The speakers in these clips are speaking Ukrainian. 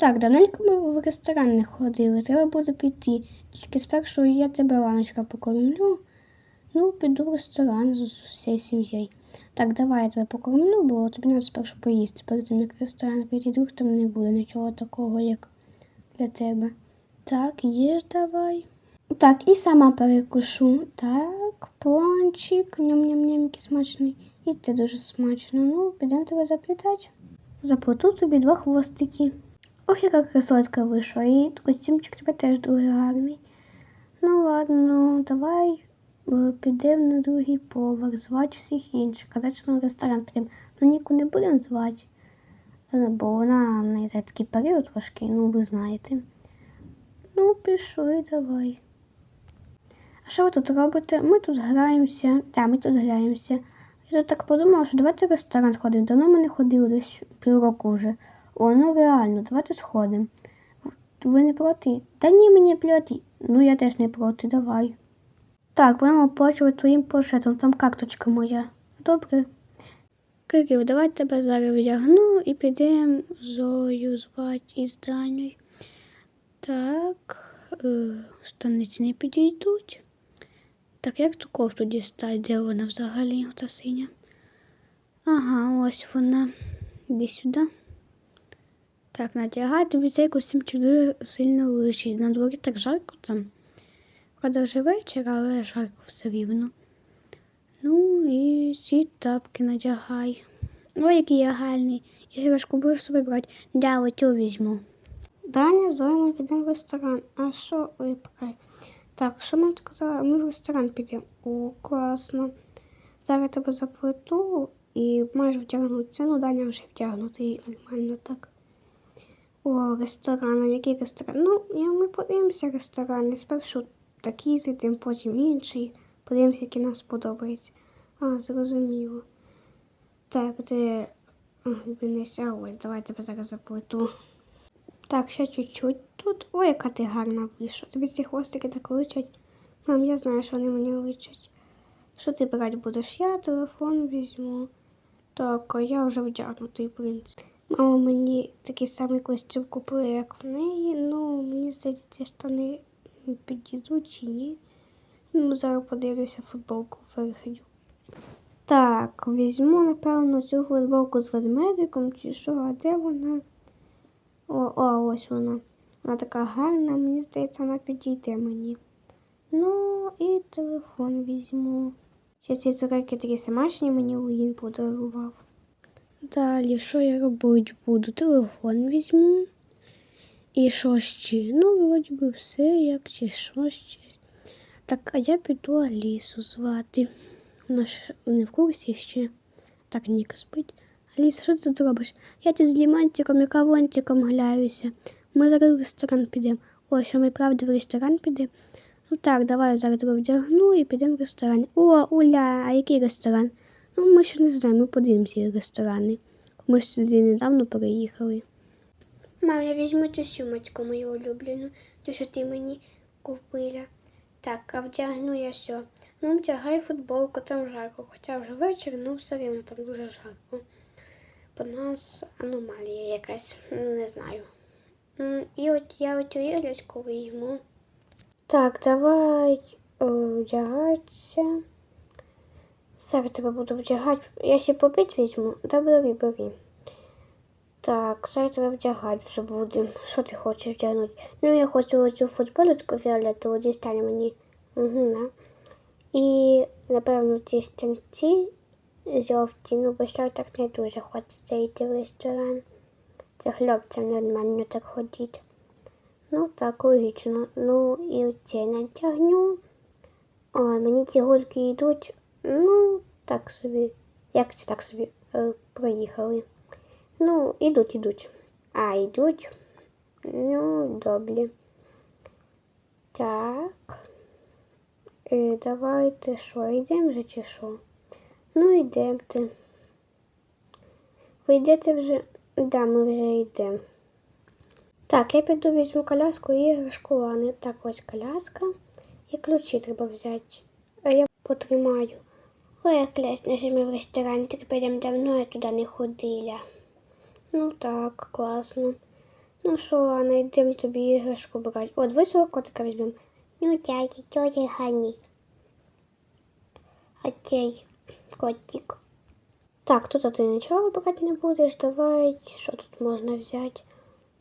Так, давненько ми в ресторан не ходили, треба буде піти. Тільки спершу я тебе раночка покормлю. Ну, піду в ресторан з всією сім'єю. Так, давай я тебе покормлю, бо тобі треба спершу поїсти. Перед тим, як ресторан прийти, друг там не буде нічого такого, як для тебе. Так, їж давай. Так, і сама перекушу. Так, пончик, ням-ням-ням, який смачний. І це дуже смачно. Ну, підемо тебе заплітати. Заплету тобі два хвостики. Ох, яка красотка вийшла. І костюмчик тебе теж дуже гарний. Ну ладно, давай е, підемо на другий поверх, звати всіх інших. Казати, що ми в ресторан підемо. Ну Ніку не будемо звати, е, бо вона не такий період важкий, ну ви знаєте. Ну, пішли, давай. А що ви тут робите? Ми тут граємося. Так, ми тут граємося. Я тут так подумала, що давайте в ресторан сходимо. Давно ми не ходили десь півроку вже. О, ну реально, давайте сходимо. Ви не проти? Та ні, мені плювати. Ну я теж не проти, давай. Так, будемо оплачувати твоїм планшетом, там карточка моя. Добре. Кирил, давай тебе зараз вдягну і підемо Зою звати із Даню. Так, е, штаниці не підійдуть. Так, як ту кофту дістати? Де вона взагалі, ота синя? Ага, ось вона. Іди сюди. Так, надягай, тобі цей костюмчик дуже сильно личить. На дворі так жарко там. Правда, вже вечір, але жарко все рівно. Ну і ці тапки надягай. Ой, який я гарний. Іграшку будеш собі брати. Да, оцю візьму. Даня, Зоя, ми підемо в ресторан. А що ви поки? Так, що нам сказала? Ми в ресторан підемо. О, класно. Зараз тебе заплету і маєш вдягнутися. Ну, Даня вже вдягнутий нормально так. О, ресторан, який ресторан? Ну, ми подивимося ресторани. Спершу такий зайдемо, потім інший. Подивимося, який нам сподобається. А, зрозуміло. Так, де Вінися, ось, давай тебе зараз заплету. Так, ще чуть-чуть тут. Ой, яка ти гарна вийшла. Тобі ці хвостики так личать. Мам, я знаю, що вони мені личать. Що ти брати будеш? Я телефон візьму. Так, а я вже вдягнутий, в принципі. Мама мені такий самий костюм купила, як в неї. Ну, мені здається, ці штани підійдуть чи ні. Ну, зараз подивлюся футболку виходю. Так, візьму, напевно, цю футболку з ведмедиком чи що, а де вона? О, о, ось вона. Вона така гарна, мені здається, вона підійде мені. Ну, і телефон візьму. Ще ці цукерки такі смачні мені Уїн подарував. Далі, що я робити буду? Телефон візьму. І що ще? Ну, вроді би все, як чи що ще. Так, а я піду Алісу звати. Вона ж не в курсі ще. Так, Ніка спить. Аліса, що ти тут робиш? Я тут з лімончиком і кавончиком гуляюся. Ми зараз в ресторан підемо. О, що ми правда в ресторан підемо? Ну так, давай я зараз тебе вдягну і підемо в ресторан. О, Уля, а який ресторан? Ну, ми ще не знаємо, ми подивимося ресторани. Ми ж сюди недавно переїхали. Мам, я візьму цю сумочку мою улюблену, ту, що ти мені купила. Так, а вдягну я все. Ну, вдягай футболку, там жарко. Хоча вже вечір, ну все рівно там дуже жарко. Бо нас аномалія якась, ну, не знаю. І от я оцю іграшку візьму. Так, давай о, вдягатися. Зараз тебе буду вдягати. Я ще попить візьму. Да бери, бери. Так, зараз тебе вдягати вже буде. Що ти хочеш вдягнути? Ну, я хочу оцю футболочку фіолетову, дістань мені. Угу, да. І, напевно, ці штанці жовті, ну, бо що так не дуже хочеться йти в ресторан. Це хлопцям нормально так ходити. Ну, так, логічно. Ну, і оце натягню. Ой, мені ці гульки йдуть. Ну, так собі. Як це так собі е, проїхали? Ну, ідуть, ідуть. А, йдуть. Ну, добре. Так. Е, давайте що, йдемо вже чи що? Ну, йдемте. Ви йдете вже? Да, ми вже йдемо. Так, я піду візьму коляску і іграшку Лани. Так, ось коляска. І ключі треба взяти. А я потримаю. Ой, як ми в ресторані тепер давно я туди не ходила. Ну так, класно. Ну що, Лана, йдемо тобі іграшку брати. Ви свого котика візьмемо. Ну, дядя, тетя Гані. Окей, котик. Так, тут ти нічого брати не будеш. Давай, що тут можна взяти?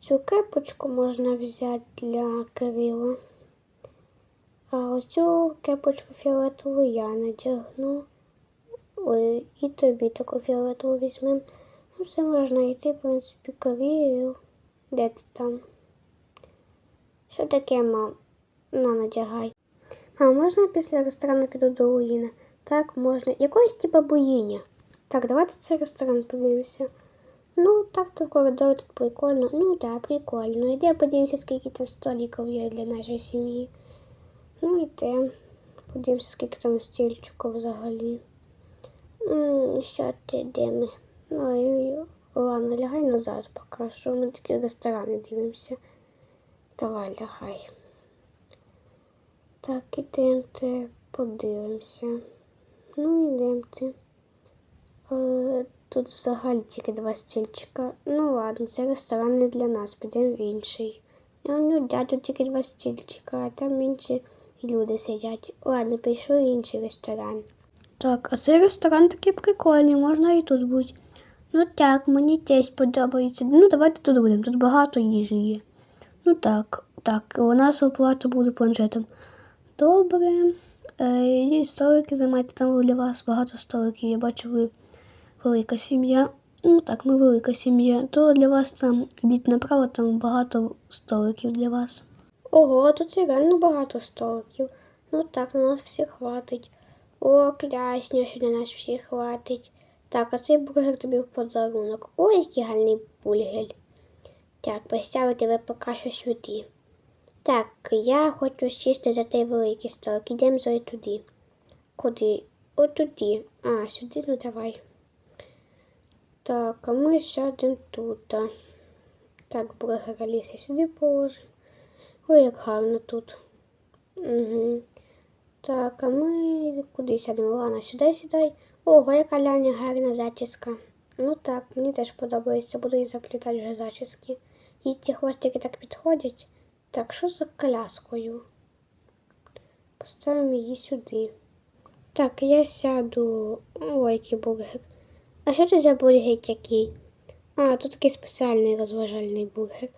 Цю кепочку можна взяти для Кирила. А ось цю кепочку фіолетову я надягну. Ой, і тобі таку фіолетову візьмемо. Ну, все можна йти, в принципі, Кирил. Де ти там? Що таке, мам? На, надягай. А можна після ресторану піду до Луїна? Так, можна. Якоїсь типа богиня. Так, давайте цей ресторан подивимося. Ну, так, то в коридорі тут прикольно. Ну так, да, прикольно. Іде подивимося, скільки там столиків є для нашої сім'ї. Ну йде. Подивимося, скільки там стільчиків взагалі. Що ти де ми? Ну, ладно, лягай назад поки що. Ми такі ресторани дивимося. Давай, лягай. Так, ідемте, подивимося. Ну, ідемте. Тут взагалі тільки два стільчика. Ну ладно, це ресторан не для нас, підемо в інший. Ну, да, тут тільки два стільчика, а там інші люди сидять. Ладно, пішли в інший ресторан. Так, а цей ресторан такий прикольний, можна і тут бути. Ну так, мені теж подобається. Ну, давайте тут будемо, тут багато їжі є. Ну так, так, у нас оплата буде планшетом. Добре. Е, і столики займайте, там для вас багато столиків. Я бачу, ви велика сім'я. Ну так, ми велика сім'я. То для вас там йдіть направо, там багато столиків для вас. Ого, тут реально багато столиків. Ну так, на нас всіх хватить. О, клясню, що на нас всіх хватить. Так, а цей бургер тобі в подарунок. Ой, який гарний бургер. Так, поставити тебе поки що сюди. Так, я хочу сісти за той великий столик. Ідемо зої туди. Куди? От туди. А, сюди, ну давай. Так, а ми сядемо тут. Так, бургер Аліса сюди положимо. Ой, як гарно тут. Угу. Так, а ми куди сядемо? Лана, сюди сідай. Ого, яка Ляня гарна зачіска. Ну так, мені теж подобається, буду їй заплітати вже зачіски. Їй ті хвостики так підходять. Так, що за коляскою? Поставимо її сюди. Так, я сяду. Ой, який бургер. А що це за бургер такий? А, тут такий спеціальний розважальний бургер.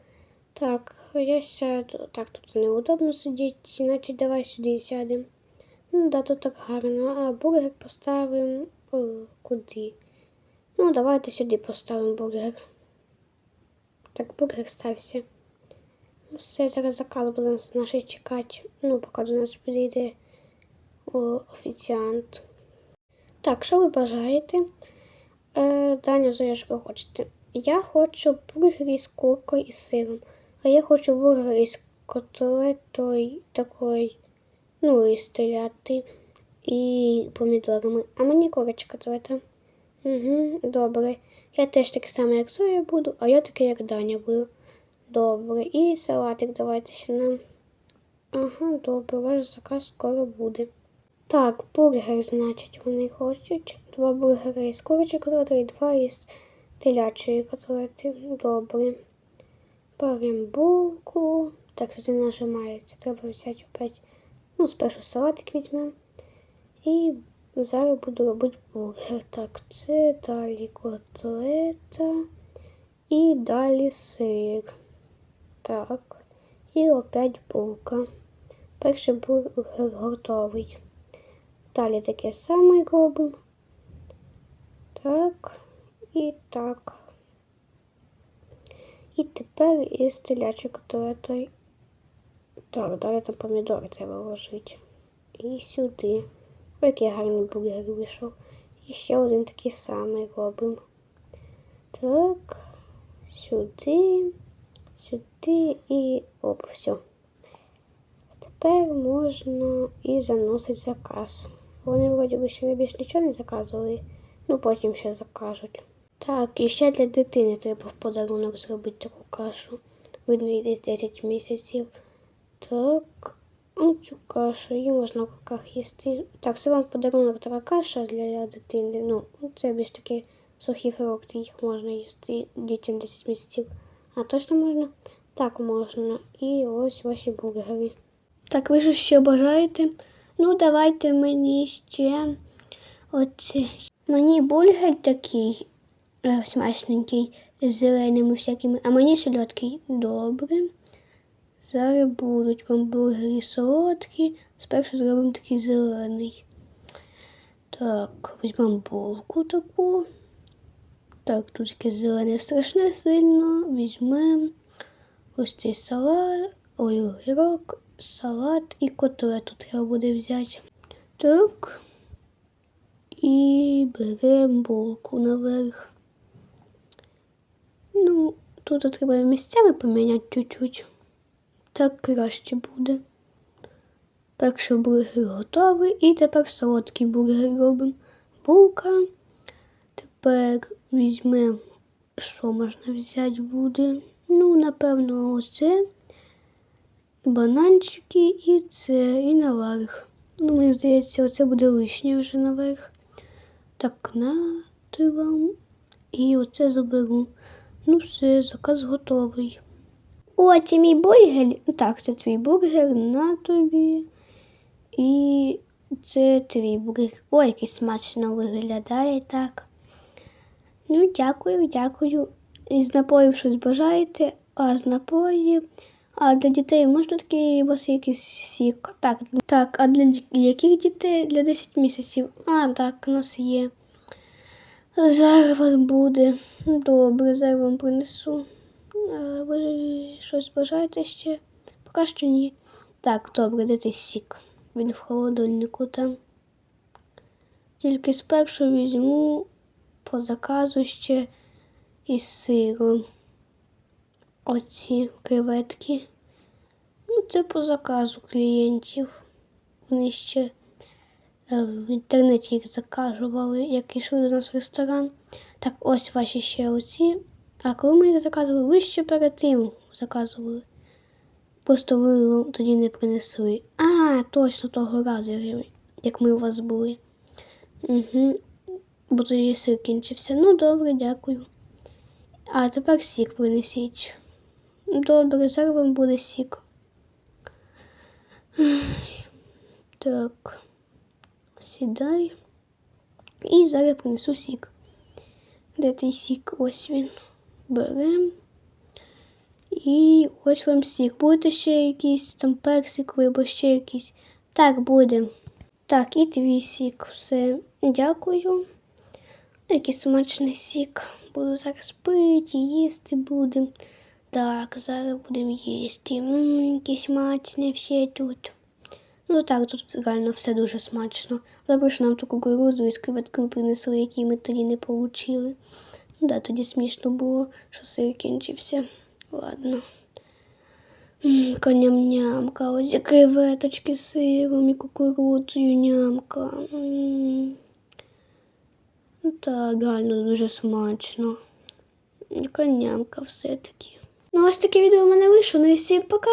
Так, я сяду. Так, тут неудобно сидіти, значить давай сюди сядемо. Ну да, тут так гарно. А бургер поставимо куди? Ну, давайте сюди поставимо бургер. Так, бургер стався. Ну, Все, зараз заказ будемо наш чекати. Ну, поки до нас підійде о, офіціант. Так, що ви бажаєте? Е, Даня, Зоя, що ви хочете? Я хочу бургер із куркою і сиром. А я хочу бургер із котлетою такою, ну, із теляти і помідорами. А мені курочка котлета. Угу, добре. Я теж такий самий, як Зоя буду, а я такий, як Даня буду. Добре. І салатик давайте ще нам. Ага, добре, ваш заказ скоро буде. Так, бургер, значить, вони хочуть. Два бургери із курячої котлети і два із телячої котлети. Добре. Беремо булку. Так, що не нажимається. Треба взяти опять. Ну, спершу салатик візьмемо. І зараз буду робити бургер. Так, це далі котлета. І далі сир. Так. І опять булка. Перший бургер готовий. Далі таке саме робимо. Так. І так. І тепер із телячою котлетою. Так, далі там помідори треба вложити. І сюди. Ой, який гарний бургер вийшов. І ще один такий самий робимо. Так, сюди, сюди і оп, все. Тепер можна і заносити заказ. Вони вроді би ще більш нічого не заказували, ну потім ще закажуть. Так, і ще для дитини треба в подарунок зробити таку кашу. Видно, їй десь 10 місяців. Так, ну, цю кашу її можна в руках їсти. Так, це вам подарунок така каша для дитини. Ну, це більш такі сухі фрукти, їх можна їсти дітям 10 місяців. А точно можна? Так можна. І ось ваші бургери. Так, ви ж ще бажаєте? Ну, давайте мені ще оце. Мені бургер такий е, смачненький з зеленими всякими, а мені солодкий. Добре. Зараз будуть бамбургери солодкі. Спершу зробимо такий зелений. Так, візьмемо булку таку. Так, тут таке зелене страшне сильно. Візьмемо ось цей салат, ой, огірок, салат і котлету треба буде взяти. Так. І беремо булку наверх. Ну, тут треба місцями поміняти чуть-чуть. Так краще буде. Перший бургер готовий і тепер солодкий бургер робимо. Булка. Тепер візьмемо, що можна взяти буде. Ну, напевно, оце. Бананчики і це, і наверх. Ну, мені здається, оце буде лишнє вже наверх. Так, на вам. І оце заберу. Ну, все, заказ готовий. О, це мій бургер. Так, це твій бургер на тобі. І це твій бургер. Ой, який смачно виглядає так. Ну, дякую, дякую. Із напоїв щось бажаєте, а з напоїв. А для дітей можна такий у вас якийсь сік? Так, так, а для яких дітей? Для 10 місяців. А, так, у нас є. Зараз вас буде. Добре, зараз вам принесу. Ви щось бажаєте ще? Поки що ні. Так, добре, той сік? Він в холодильнику там. Тільки спершу візьму по заказу ще із сиром. Оці креветки. Ну, це по заказу клієнтів. Вони ще е, в інтернеті їх заказували, як йшли до нас в ресторан. Так, ось ваші ще оці. А коли ми їх заказували, ви ще перед тим заказували. Просто ви тоді не принесли. А, точно того разу, як ми у вас були. Угу. Бо тоді сир кінчився. Ну, добре, дякую. А тепер сік принесіть. Добре, зараз вам буде сік. Так. Сідай. І зараз принесу сік. Де той сік? Ось він. Берем. І ось вам сік. Буде ще якийсь там персиковий або ще якийсь. Так, буде. Так, і твій сік. Все. Дякую. Який смачний сік. Буду зараз пити, їсти будемо. Так, зараз будемо їсти. Ммм, які смачні всі тут. Ну так, тут реально все дуже смачно. Добре, що нам ту кукурудзу із креветками принесли, які ми тоді не получили. Ну да, тоді смішно було, що сир кінчився. Ладно. Коням нямка, ось і креветочки з сиром і кукурудзою нямка. Ну так, реально дуже смачно. Яка нямка все-таки. Ну, ось таке відео в мене вийшло. Ну і всім пока!